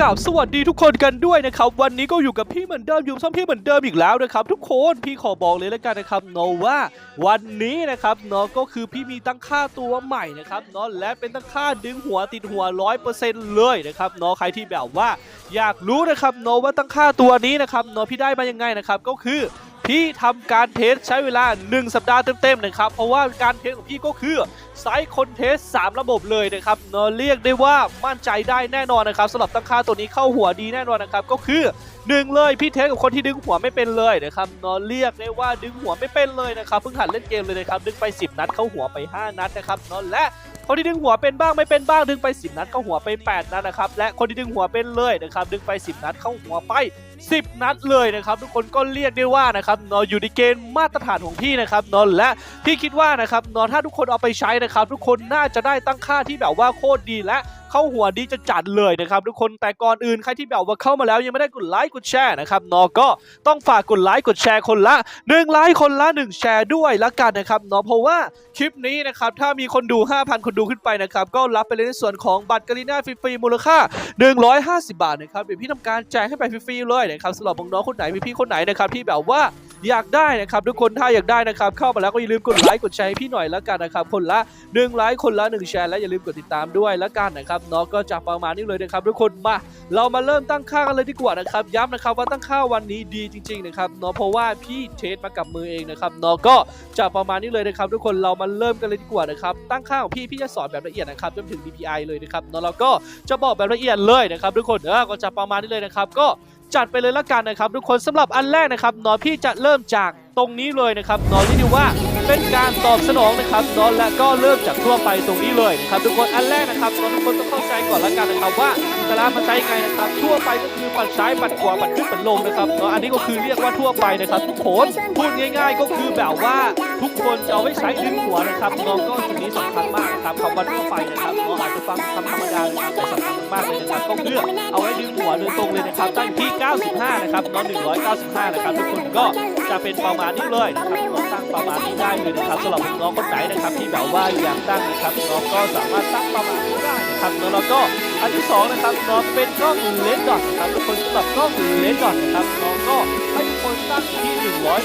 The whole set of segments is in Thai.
กับสวัสดีทุกคนกันด้วยนะครับ วันนี้ก็อยู่กับพี่เหมือนเดิมอยู่ซ้อมพี่เหมือนเดิมอีกแล้วนะครับ ทุกคนพี่ขอบอกเลยแล้วกันนะครับเนาะว่า วันนี้นะครับเนาะก็คือพี่มีตั้งค่าตัวใหม่นะครับเนาะและเป็นตั้งค่าดึงหัวติดหัวร้อยเปอร์เซ็นต์เลยนะครับเนาะใครที่แบบว่า อยากรู้นะครับเนาะว่าตั้งค่าตัวนี้นะครับเนาะพี่ได้มายังไงนะครับก็คือพี่ทำการเทสใช้เวลา 1 สัปดาห์เต็มๆนะครับเพราะว่าการเทสของพี่ก็คือ ไซส์คนเทส 3 ระบบเลยนะครับเนอะเรียกได้ว่ามั่นใจได้แน่นอนนะครับสำหรับตั้งค่าตัวนี้เข้าหัวดีแน่นอนนะครับก็คือ1เลยพี่เทสกับคนที่ดึงหัวไม่เป็นเลยนะครับเนอะเรียกได้ว่าดึงหัวไม่เป็นเลยนะครับเพิ่งหัดเล่นเกมเลยนะครับดึงไป 10 นัดเข้าหัวไป 5 นัดนะครับเนอะและ คนที่ดึงหัวเป็นบ้างไม่เป็นบ้างดึงไป 10 นัดเข้าหัวไป 8 นัดนะครับและคนที่ดึงหัวเป็นเลยนะครับดึงไป 10 นัดเข้าหัวไป 10 นัดเลยนะครับทุกคนก็เรียกได้ว่านะครับนอะอยู่ในเกณฑ์มาตรฐานของพี่นะครับนอะและพี่คิดว่านะครับนอะถ้าทุกคนเอาไปใช้นะครับทุกคนน่าจะได้ตั้งค่าที่แบบว่าโคตรดีและ เข้าหัวดีจะจัดเลยนะครับทุกคนแต่ก่อนอื่นใครที่แบบว่าเข้ามาแล้วยังไม่ได้กดไลค์กดแชร์นะครับนอก็ต้องฝากกดไลค์กดแชร์คนละ1ไลค์คนละ 1 แชร์ด้วยละกันนะครับเนอะเพราะว่าคลิปนี้นะครับถ้ามีคนดู 5,000 คนดูขึ้นไปนะครับก็รับไปเลยในส่วนของบัตรกาลิน่าฟรีๆมูลค่า 150 บาทนะครับเดี๋ยวพี่ทำการแจกให้ไปฟรีๆเลยนะครับสำหรับน้องๆคนไหนมีพี่คนไหนนะครับที่แบบว่า อยากได้นะครับทุกคนถ้าอยากได้นะครับเข้ามาแล้วก็อย่าลืมกดไลค์กดแชร์ให้พี่หน่อยแล้วกันนะครับคนละ1ไลค์คนละ1แชร์และอย่าลืมกดติดตามด้วยแล้วกันนะครับเนาะก็จะประมาณนี้เลยนะครับทุกคนมาเรามาเริ่มตั้งค่ากันเลยดีกว่านะครับย้ำนะครับว่าตั้งค่าวันนี้ดีจริงๆนะครับเนาะเพราะว่าพี่เทสมากับมือเองนะครับเนาะก็จะประมาณนี้เลยนะครับทุกคนเรามาเริ่มกันเลยดีกว่านะครับตั้งค่าของพี่พี่จะสอนแบบละเอียดนะครับจนถึง DPI เลยนะครับเนาะแล้วก็จะบอกแบบละเอียดเลยนะครับทุกคนเออก็จะประมาณนี้เลยนะครับก็ จัดไปเลยละกันนะครับทุกคนสำหรับอันแรกนะครับนอพี่จะเริ่มจากตรงนี้เลยนะครับนอที่ดูว่า เป็นการตอบสนองนะครับนอนและก็เริ่มจากทั่วไปตรงนี้เลยนะครับทุกคนอันแรกนะครับทุกคนต้องเข้าใจก่อนละกันนะครับว่าแต่ละมันใช้ไงนะครับ ทั่วไปก็คือปัดซ้ายปัดขวาปัดขึ้นปัดลงนะครับเนาะอันนี้ก็คือเรียกว่าทั่วไปนะครับทุกคนพูดง่ายๆ ก็คือแบบว่าทุกคนจะเอาไว้ใช้ดึงหัวนะครับน้องก็จุดนี้สำคัญมากนะครับคำว่าทั่วไปนะครับน้องอาจจะฟังคำธรรมดานะครับแต่สำคัญมากเลยนะครับก็คือเอาไว้ดึงหัวโดยตรงเลยนะครับตั้งที่ 95 นะครับน้อง195 นะครับทุกคนก็จะเป็นประมาณนี้เลยนะครับ ประมาณนี้ได้เลยนะครับสำหรับน้องคนไหนนะครับที่แบบว่าอยากตั้งนะครับน้องก็สามารถตั้งประมาณนี้ได้นะครับแล้วเราก็อันที่สองนะครับน้องเป็นกล้องเลนส์ดอทนะครับทุกคนสำหรับกล้องเลนส์ดอทนะครับน้องก็ให้ทุกคนตั้งอยู่ที่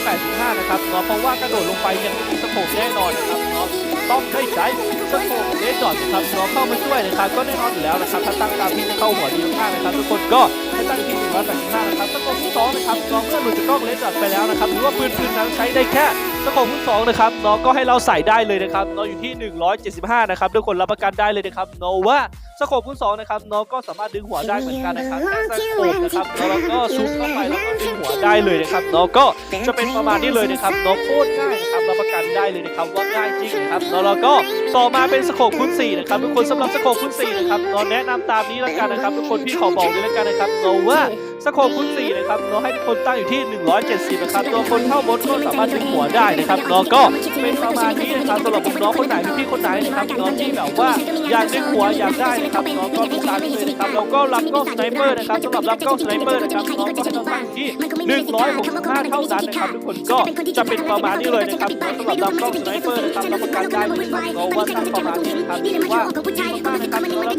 185 นะครับน้องเพราะว่ากระโดดลงไปยังไม่มีสโคปแน่นอนนะครับน้องต้องได้ใช้สโคปเลนส์ดอทนะครับน้องเข้ามาช่วยนะครับก็แน่นอนอยู่แล้วนะครับถ้าตั้งตามที่จะเข้าหัวดีมากนะครับ ทุกคนก็ให้ตั้งที่ 185 นะครับสโคปที่สองนะครับน้องเมื่อหลุดจากกล้องเลนส์ดอทไปแล้วนะครับหรือว่าปืนปืนนั้นใช้ได้แค่ สโคปที่สองนะครับน้องก็ให้เราใส่ได้เลยนะครับน้องอยู่ที่ 175 นะครับทุกคนรับประกันได้เลยนะครับโนว่าสโคปที่สองนะครับน้องก็สามารถดึงหัวได้เหมือนกันนะครับแต่สโคปนะครับแล้วก็ซูมเข้าไปแล้วก็ดึงหัวได้เลยนะครับน้องก็จะเป็นประมาณนี้เลยนะครับน้องโคตรง่ายนะครับรับประกันได้เลยนะครับว่าง่ายจริงนะครับแล้วก็ต่อมาเป็นสโคปคูณ4นะครับทุกคนสำหรับสโคปคูณ4นะครับน้องแนะนำตามนี้แล้วกันนะครับทุกคนพี่ขอบอกเลยแล้วกันนะครับน้องว่าสโคปคูณ4นะครับน้องให้ทุกคนตั้งอยู่ที่ 170 นะครับ ตัวคนเข้าบดก็สามารถดึงหัวได้นะครับน้องก็เป็นประมาณนี้นะครับสำหรับน้องคนไหนพี่ๆคนไหนนะครับน้องที่แบบว่าอยากดึงหัวอยากได้นะครับน้องก็ติดตามนี้เลยนะครับแล้วก็รับกล้องสไนเปอร์นะครับสำหรับรับกล้องสไนเปอร์นะครับน้องก็ให้เราตั้งอยู่ที่ 165 เท่านั้นนะครับทุกคนก็จะเป็นประมาณนี้เลยนะครับสำหรับรับกล้องสไนเปอร์นะครับรับประกันได้เลยนะครับน้องว่าตั้งประมาณนี้นะครับถือว่าดีมา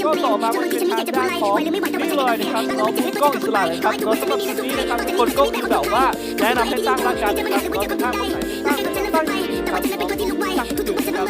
ก็ต่อมาก็เป็นทางด้านของนี่เลยนะครับน้องกล้องอิสระนะครับน้องสำหรับชุดนี้นะครับทุกคนก็คือแบบว่าแนะนำให้ตั้างละกันนะครับน้องถ้าคนไหนตั้งตั้งจริงครับน้องตั้งถึงนะครับ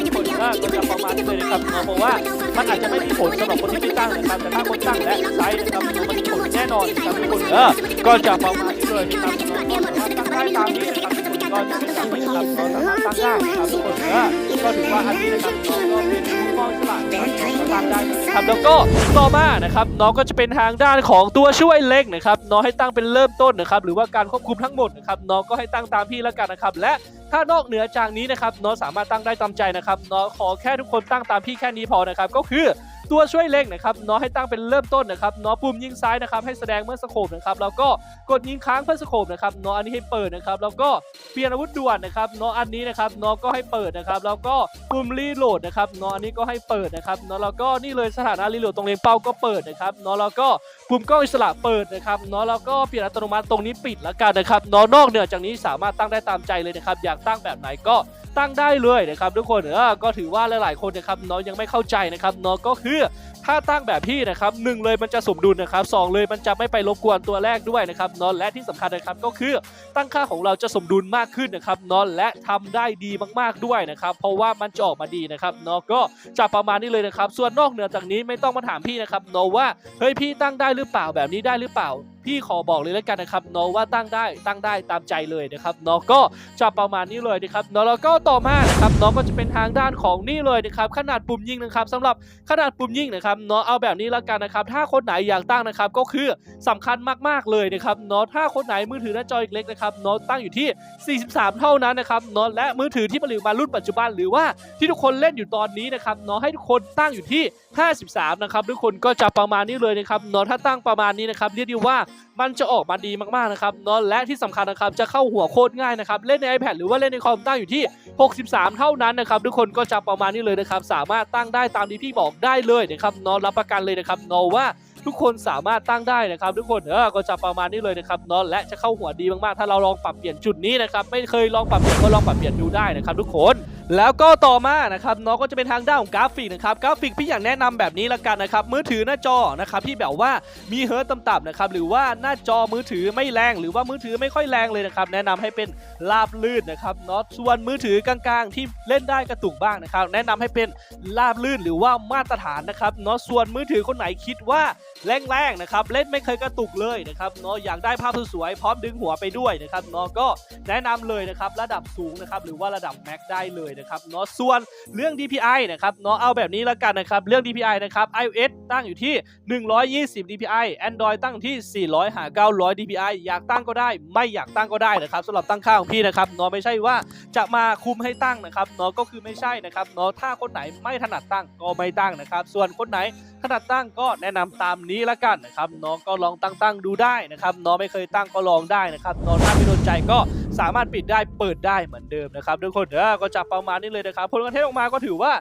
ทุกคนก็จะประมาณนี้เลยนะครับน้องเพราะว่ามันอาจจะไม่มีผลสำหรับคนที่ไม่ตั้งนะครับแต่ถ้าคนตั้งและใช้นะครับมันมีผลแน่นอนครับทุกคนเออก็จะประมาณนี้เลยนะครับก็สามารถตั้งได้ตามนี้นะครับทุกคนก็จะตั้งนะครับน้องสามารถตั้งได้นะครับทุกคนเออก็ถือว่าอันนี้นะครับน้องก็เป็นผู้มองฉลาดนะครับตั้งได้ นะครับแล้วก็ต่อมานะครับน้องก็จะเป็นทางด้านของตัวช่วยเล็กนะครับน้องให้ตั้งเป็นเริ่มต้นนะครับหรือว่าการควบคุมทั้งหมดนะครับน้องก็ให้ตั้งตามพี่แล้วกันนะครับและถ้านอกเหนือจากนี้นะครับน้องสามารถตั้งได้ตามใจนะครับน้องขอแค่ทุกคนตั้งตามพี่แค่นี้พอนะครับก็คือ ตัวช่วยเล็กนะครับน้อให้ตั้งเป็นเริ่มต้นนะครับน้อปุ่มยิงซ้ายนะครับให้แสดงเมื่อสโคปนะครับแล้วก็กดยิงค้างเพื่อสโคปนะครับน้ออันนี้ให้เปิดนะครับแล้วก็เปลี่ยนอาวุธด่วนนะครับน้ออันนี้นะครับน้อก็ให้เปิดนะครับแล้วก็ปุ่มรีโหลดนะครับน้ออันนี้ก็ให้เปิดนะครับน้อแล้วก็นี่เลยสถานะรีโหลดตรงเลนเป้าก็เปิดนะครับน้อแล้วก็ปุ่มกล้องอิสระเปิดนะครับน้อแล้วก็เปลี่ยนอัตโนมัติตรงนี้ปิดแล้วกันนะครับน้อนอกเหนือจากนี้สามารถตั้งได้ตามใจเลยนะครับอยากตั้งแบบไหนก็ ตั้งได้เลยนะครับทุกคนเออก็ถือว่าหลายๆคนนะครับน้องยังไม่เข้าใจนะครับน้องก็คือถ้าตั้งแบบพี่นะครับหนึ่งเลยมันจะสมดุลนะครับสองเลยมันจะไม่ไปรบกวนตัวแรกด้วยนะครับเนอนและที่สำคัญนะครับก็คือตั้งค่าของเราจะสมดุลมากขึ้นนะครับเนอนและทำได้ดีมากๆด้วยนะครับเพราะว่ามันจะออกมาดีนะครับเนาะก็จะประมาณนี้เลยนะครับส่วนนอกเหนือจากนี้ไม่ต้องมาถามพี่นะครับเนาะว่าเฮ้ยพี่ตั้งได้หรือเปล่าแบบนี้ได้หรือเปล่า พี่ขอบอกเลยแล้วกันนะครับเนาะว่าตั้งได้ตั้งได้ตามใจเลยนะครับเนาะก็จะประมาณนี้เลยนะครับเนาะแล้วก็ต่อมานะครับเนาะก็จะเป็นทางด้านของนี่เลยนะครับขนาดปุ่มยิงนะครับสำหรับขนาดปุ่มยิงนะครับเนาะเอาแบบนี้แล้วกันนะครับถ้าคนไหนอยากตั้งนะครับก็คือสำคัญมากๆเลยนะครับเนาะถ้าคนไหนมือถือหน้าจอเล็กนะครับเนาะตั้งอยู่ที่ 43 เท่านั้นนะครับเนาะและมือถือที่ผลิตมารุ่นปัจจุบัน หรือว่าที่ทุกคนเล่นอยู่ตอนนี้นะครับเนาะให้ทุกคนตั้งอยู่ที่ 53 นะครับทุกคนก็จะประมาณนี้เลยนะครับเนาะถ้าตั้งประมาณนี้นะครับเรียกได้ว่ามันจะออกมาดีมากๆนะครับเนาะและที่สำคัญนะครับจะเข้าหัวโคตรง่ายนะครับเล่นใน iPad หรือว่าเล่นในคอมตั้งอยู่ที่ 63 เท่านั้นนะครับทุกคนก็จะประมาณนี้เลยนะครับสามารถตั้งได้ตามที่พี่บอกได้เลยนะครับเนาะรับประกันเลยนะครับเนาะว่าทุกคนสามารถตั้งได้นะครับ ทุกคนเออก็จะประมาณนี้เลยนะครับเนาะและจะเข้าหัวดีมากๆ ถ้าเราลองปรับเปลี่ยนจุดนี้นะครับไม่เคยลองปรับเปลี่ยนก็ลองปรับเปลี่ยนดูได้นะครับ ทุกคน แล้วก็ต่อมานะครับเนาะก็จะเป็นทางด้านของกราฟิกนะครับกราฟิกพี่อยากแนะนำแบบนี้ละกันนะครับมือถือหน้าจอนะครับที่แบบว่ามีเฮิร์ตต่ำๆนะครับหรือว่าหน้าจอมือถือไม่แรง หรือว่ามือถือไม่ค่อยแรงเลยนะครับแนะนำให้เป็นราบลื่นนะครับเนาะส่วนมือถือกลางๆ ที่เล่นได้กระตุกบ้างนะครับแนะนำให้เป็นราบลื่นหรือว่ามาตรฐานนะครับเนาะส่วนมือถือคนไหนคิดว่าแรงๆนะครับเล่นไม่เคยกระตุกเลยนะครับเนาะอยากได้ภาพสวยๆพร้อมดึงหัวไปด้วยนะครับเนาะก็แนะนำเลยนะครับระดับสูงนะครับหรือว่าระดับแม็กได้เลยนะครับเนาะส่วนเรื่อง DPI นะครับเนาะเอาแบบนี้แล้วกันนะครับเรื่อง DPI นะครับ iOS ตั้งอยู่ที่ 120 DPI Android ตั้งที่ 400หา900 DPI อยากตั้งก็ได้ ไม่อยากตั้งก็ได้นะครับสำหรับตั้งค่าของพี่นะครับเนาะไม่ใช่ว่าจะมาคุมให้ตั้งนะครับเนาะก็คือไม่ใช่นะครับเนาะถ้าคนไหนไม่ถนัดตั้งก็ไม่ตั้งนะครับ ส่วนคนไหนถนัดตั้งก็แนะนำตามนี้ละกันนะครับน้องก็ลองตั้งตั้งดูได้นะครับน้องไม่เคยตั้งก็ลองได้นะครับน้องถ้าไม่โดนใจก็ สามารถปิดได้เปิดได้เหมือนเดิมนะครับทุกคนเออก็จะประมาณนี้เลยนะครับผลการเทสออกมาก็ถือว่า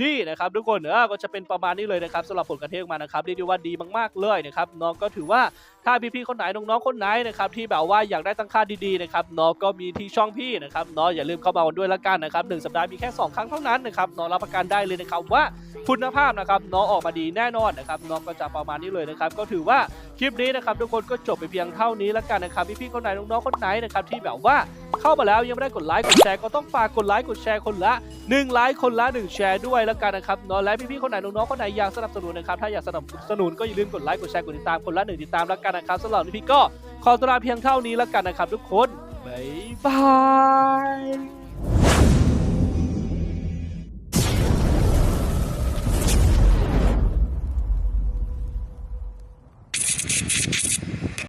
ดีนะครับทุกคนเออก็จะเป็นประมาณนี้เลยนะครับสำหรับผลการเทสออกมานะครับเรียกได้ว่าดีมากๆเลยนะครับน้องก็ถือว่าถ้าพี่ๆคนไหนน้องๆคนไหนนะครับที่แบบว่าอยากได้ตั้งค่าดีๆนะครับน้องก็มีที่ช่องพี่นะครับน้องอย่าลืมเข้ามาด้วยละกันนะครับหนึ่งสัปดาห์มีแค่สองครั้งเท่านั้นนะครับน้องรับประกันได้เลยนะครับว่าคุณภาพนะครับน้องออกมาดีแน่นอนนะครับน้องก็จะประมาณนี้เลยนะครับก็ถือว่าคลิปนี้นะครับทุกคนก็จบไปเพียงเท่านี้ล้วกันนะครับพี่ๆคนไหนน้องๆคนไหนนะครับที่แบบว่าเข้ามาแล้วยังไม่ได้กดไลค์กดแชร์ก็ต้องฝากกดไลค์กดแชร์คนละ1ไลค์คนละ1แชร์ด้วยแล้วกันนะครับเนาะและพี่ๆคนไหนน้องๆคนไหนอยากสนับสนุนนะครับถ้าอยากสนับสนุนก็อย่าลืมกดไลค์กดแชร์กดติดตามคนละหนึ่งติดตามแล้วกันนะครับสำหรับพี่ก็ขอตัวลาเพียงเท่านี้แล้วกันนะครับ ทุกคนบ๊ายบาย